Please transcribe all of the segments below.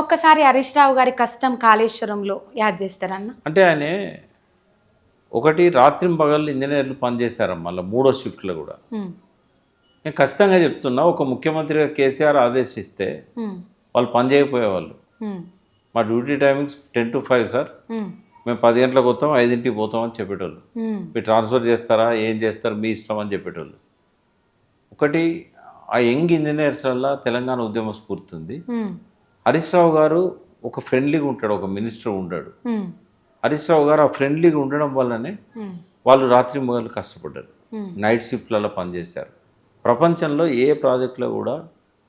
ఒక్కసారి హరీష్ రావు గారి కష్టం కాళేశ్వరంలో యాడ్ చేస్తారన్న? అంటే ఆయన ఒకటి రాత్రి పగళ్ళు ఇంజనీర్లు పనిచేశారు మళ్ళీ మూడో షిఫ్ట్లో కూడా. నేను ఖచ్చితంగా చెప్తున్నా ఒక ముఖ్యమంత్రిగా కేసీఆర్ ఆదేశిస్తే వాళ్ళు పని చేయకపోయేవాళ్ళు. మా duty timings ten to five sir. మేము పది గంటలకు వస్తాం ఐదింటికి పోతాం అని చెప్పేటోళ్ళు. మీరు ట్రాన్స్ఫర్ చేస్తారా ఏం చేస్తారు మీ ఇష్టం అని చెప్పేటోళ్ళు. ఒకటి ఆ యంగ్ ఇంజనీర్స్ వల్ల తెలంగాణ ఉద్యమ స్ఫూర్తి ఉంది. హరీష్ రావు గారు ఒక ఫ్రెండ్లీగా ఉంటాడు ఒక మినిస్టర్ ఉమ్, హరీష్ రావు గారు ఆ ఫ్రెండ్లీగా ఉండడం వల్లనే వాళ్ళు రాత్రి మొగలు కష్టపడ్డారు. నైట్ షిఫ్ట్లలో పనిచేశారు. ప్రపంచంలో ఏ ప్రాజెక్టులో కూడా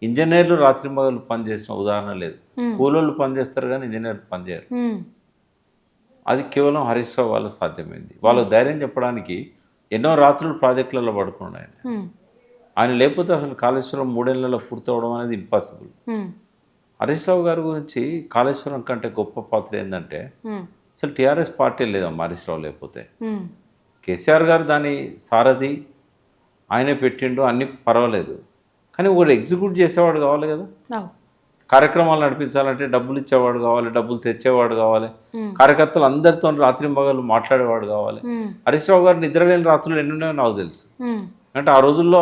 ఇంజనీర్లు రాత్రి మొగలు పనిచేసిన ఉదాహరణ లేదు. కూలోళ్ళు పనిచేస్తారు కానీ ఇంజనీర్లు పనిచేయరు. అది కేవలం హరీష్ రావు వల్ల సాధ్యమైంది. వాళ్ళకు ధైర్యం చెప్పడానికి ఎన్నో రాత్రులు ప్రాజెక్టులలో పడుకున్నాడు ఆయన ఆయన లేకపోతే అసలు కాళేశ్వరం మూడేళ్ళలో పూర్తవడం అనేది ఇంపాసిబుల్ హరీష్ రావు గారి గురించి కాళేశ్వరం కంటే గొప్ప పాత్ర ఏంటంటే అసలు టీఆర్ఎస్ పార్టీ లేదమ్మా హరీష్ రావు లేకపోతే. కేసీఆర్ గారు దాని సారథి ఆయనే పెట్టిండు అన్ని పర్వాలేదు. కానీ ఒకడు ఎగ్జిక్యూట్ చేసేవాడు కావాలి కదా. కార్యక్రమాలు నడిపించాలంటే డబ్బులు ఇచ్చేవాడు కావాలి డబ్బులు తెచ్చేవాడు కావాలి. కార్యకర్తలు అందరితో రాత్రి మగలు మాట్లాడేవాడు కావాలి. హరీష్ రావు గారు నిద్రలేని రాత్రులు ఎన్ని ఉన్నాయో నాకు తెలుసు. అంటే ఆ రోజుల్లో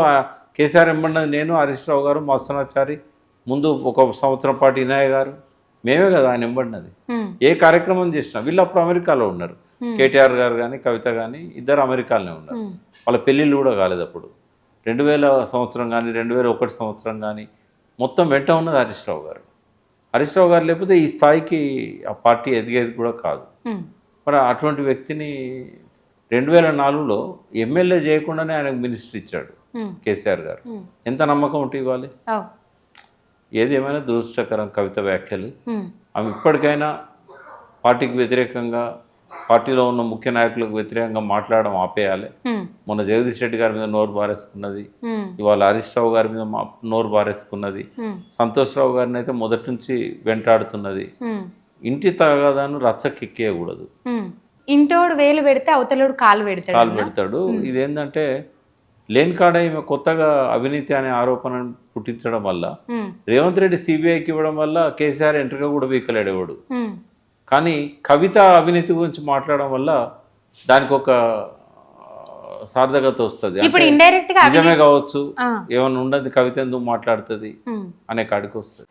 కేసీఆర్ ఎంబడినది నేను హరీష్ రావు గారు మత్సనాచారి ముందు ఒక సంవత్సరం పాటు ఇనాయ గారు మేమే కదా ఆయన ఉమ్, ఏ కార్యక్రమం చేసినా వీళ్ళు అప్పుడు అమెరికాలో ఉన్నారు. కేటీఆర్ గారు కానీ కవిత కానీ ఇద్దరు అమెరికాలోనే ఉన్నారు. వాళ్ళ పెళ్ళిళ్ళు కూడా కాలేదు అప్పుడు. రెండు వేల సంవత్సరం కానీ రెండు వేల ఒకటి సంవత్సరం కానీ మొత్తం వెంట ఉన్నది హరీష్ రావు గారు. హరీష్ రావు గారు లేకపోతే ఈ స్థాయికి ఆ పార్టీ ఎదిగేది కూడా కాదు. మరి అటువంటి వ్యక్తిని రెండు వేల నాలుగులో ఎమ్మెల్యే చేయకుండానే ఆయనకు మినిస్టర్ ఇచ్చాడు కేసీఆర్ గారు. ఎంత నమ్మకం ఉంటే ఇవ్వాలి? అవు. ఏది ఏమైనా దురదృష్టకరం కవిత వ్యాఖ్యలు. ఆమె ఇప్పటికైనా పార్టీకి వ్యతిరేకంగా పార్టీలో ఉన్న ముఖ్య నాయకులకు వ్యతిరేకంగా మాట్లాడడం ఆపేయాలి. మొన్న జగదీష్ రెడ్డి గారి మీద నోరు బారేసుకున్నది. ఇవాళ హరీష్ రావు గారి మీద నోరు బారేసుకున్నది. సంతోష్ రావు గారిని అయితే మొదటి నుంచి వెంటాడుతున్నది. ఇంటి తగాదాను రచ్చకెక్కేయకూడదు. ఇంటోడు వేలు పెడితే అవతలోడు కాలు పెడతాడు కాలు పెడతాడు. ఇదేంటంటే లేని కాడ ఈమె కొత్తగా అవినీతి అనే ఆరోపణ పుట్టించడం వల్ల రేవంత్ రెడ్డి సిబిఐకి ఇవ్వడం వల్ల కేసీఆర్ ఎంట్రీగా కూడా వీకలేడు ఎవడు ఉమ్, కానీ కవిత అవినీతి గురించి మాట్లాడడం వల్ల దానికి ఒక సార్థకత వస్తుంది. ఇప్పుడు ఇండైరెక్ట్గా నిజమే కావచ్చు. ఏమైనా ఉండదు కవిత ఎందుకు మాట్లాడుతుంది. అనే కాడికి వస్తుంది.